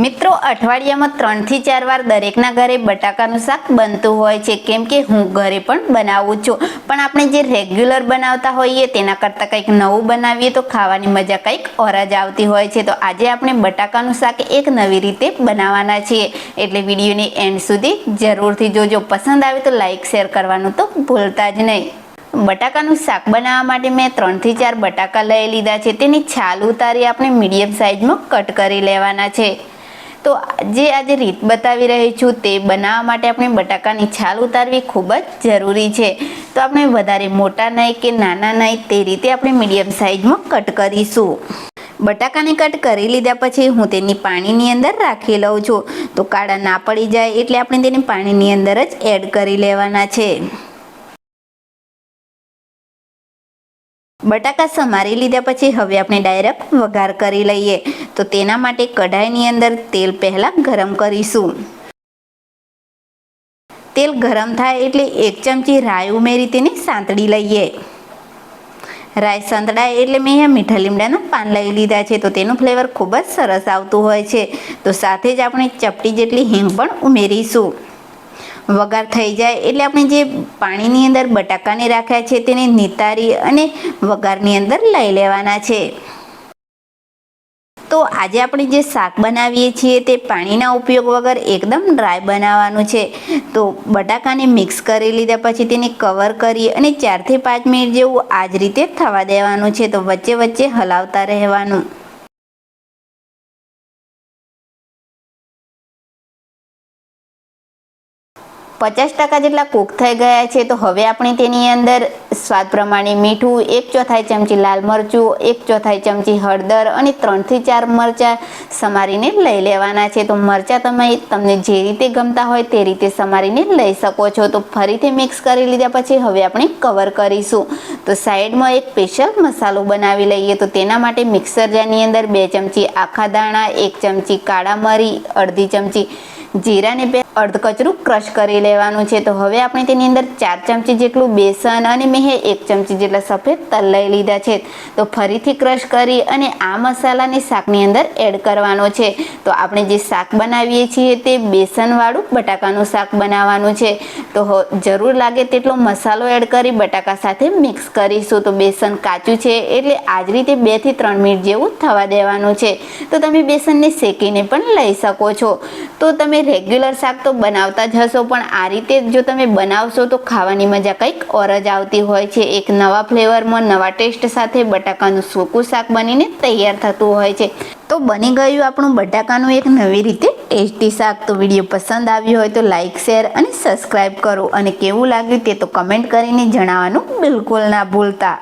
મિત્રો, અઠવાડિયામાં ત્રણથી ચાર વાર દરેકના ઘરે બટાકાનું શાક બનતું હોય છે. કેમ કે હું ઘરે પણ બનાવું છું. પણ આપણે જે રેગ્યુલર બનાવતા હોઈએ, તેના કરતાં કંઈક નવું બનાવીએ તો ખાવાની મજા કંઈક ઓર જ આવતી હોય છે. તો આજે આપણે બટાકાનું શાક એક નવી રીતે બનાવવાના છીએ. એટલે વિડીયોની એન્ડ સુધી જરૂરથી જોજો. પસંદ આવે તો લાઇક શેર કરવાનું તો ભૂલતા જ નહીં. બટાકાનું શાક બનાવવા માટે મેં ત્રણથી ચાર બટાકા લઈ લીધા છે. તેની છાલ ઉતારી આપણે મીડિયમ સાઇઝમાં કટ કરી લેવાના છે. તો જે આજે રીત બતાવી રહી છું તે બનાવવા માટે આપણે બટાકાની છાલ ઉતારવી ખૂબ જ જરૂરી છે. તો આપણે વધારે મોટા નહીં કે નાના નહીં તે રીતે આપણે મીડિયમ સાઇઝમાં કટ કરીશું. બટાકાને કટ કરી લીધા પછી હું તેની પાણીની અંદર રાખી લઉં છું. તો કાળા ના પડી જાય એટલે આપણે તેને પાણીની અંદર જ એડ કરી લેવાના છે. બટાકા સમારી લીધા પછી હવે આપણે ડાયરેક્ટ વઘાર કરી લઈએ. તો તેના માટે કઢાઈની અંદર તેલ પહેલાં ગરમ કરીશું. તેલ ગરમ થાય એટલે એક ચમચી રાઈ ઉમેરી તેને સાંતળી લઈએ. રાઈ સંતળાય એટલે મેં અહીંયા મીઠા લીમડાના પાન લઈ લીધા છે. તો તેનું ફ્લેવર ખૂબ જ સરસ આવતું હોય છે. તો સાથે જ આપણે ચપટી જેટલી હિંગ પણ ઉમેરીશું. વઘાર થઈ જાય. એટલે આપણે જે પાણીની અંદર બટાકાને રાખ્યા છે, તેને નિતારી અને વઘારની અંદર લઈ લેવાના છે. તો આજે આપણે જે શાક બનાવીએ છીએ, તે પાણીના ઉપયોગ વગર એકદમ ડ્રાય બનાવવાનું છે. તો બટાકાને મિક્સ કરી લીધા પછી તેને કવર કરી અને ચારથી પાંચ મિનિટ જેવું આ જ રીતે થવા દેવાનું છે. તો વચ્ચે વચ્ચે હલાવતા રહેવાનું. પચાસ ટકા જેટલા કૂક થઈ ગયા છે, તો હવે આપણે તેની અંદર સ્વાદ પ્રમાણે મીઠું, એક ચોથાઈ ચમચી લાલ મરચું, એક ચોથાઈ ચમચી હળદર અને ત્રણથી ચાર મરચાં સમારીને લઈ લેવાના છે. તો મરચાં તમે તમને જે રીતે ગમતા હોય તે રીતે સમારીને લઈ શકો છો. તો ફરીથી મિક્સ કરી લીધા પછી હવે આપણે કવર કરીશું. તો સાઈડમાં એક સ્પેશિયલ મસાલો બનાવી લઈએ. તો તેના માટે મિક્સર જારની અંદર બે ચમચી આખા દાણા, એક ચમચી કાળા મરી, અડધી ચમચી જીરાને બે અર્ધ કચરું ક્રશ કરી લેવાનું છે. તો હવે આપણે તેની અંદર ચાર ચમચી જેટલું બેસન અને મેં એક ચમચી જેટલા સફેદ તલ લઈ લીધા છે. તો ફરીથી ક્રશ કરી અને આ મસાલાને શાકની અંદર એડ કરવાનો છે. તો આપણે જે શાક બનાવીએ છીએ તે બેસનવાળું બટાકાનું શાક બનાવવાનું છે. તો જરૂર લાગે તેટલો મસાલો એડ કરી બટાકા સાથે મિક્સ કરીશું. તો બેસન કાચું છે એટલે આ જ રીતે બેથી ત્રણ મિનિટ જેવું થવા દેવાનું છે. તો તમે બેસનને શેકીને પણ લઈ શકો છો. તો તમે રેગ્યુલર તો બનાવતા જ હશો પણ આ રીતે જો તમે બનાવશો તો ખાવાની મજા કંઈક ઓર જ આવતી હોય છે. એક નવા ફ્લેવરમાં નવા ટેસ્ટ સાથે બટાકાનું સૂકું શાક બનીને તૈયાર થતું હોય છે. તો બની ગયું આપણું બટાકાનું એક નવી રીતે ટેસ્ટી શાક. તો વીડિયો પસંદ આવ્યો હોય તો લાઇક શેર અને સબસ્ક્રાઈબ કરો. અને કેવું લાગ્યું તે તો કમેન્ટ કરીને જણાવવાનું બિલકુલ ના ભૂલતા.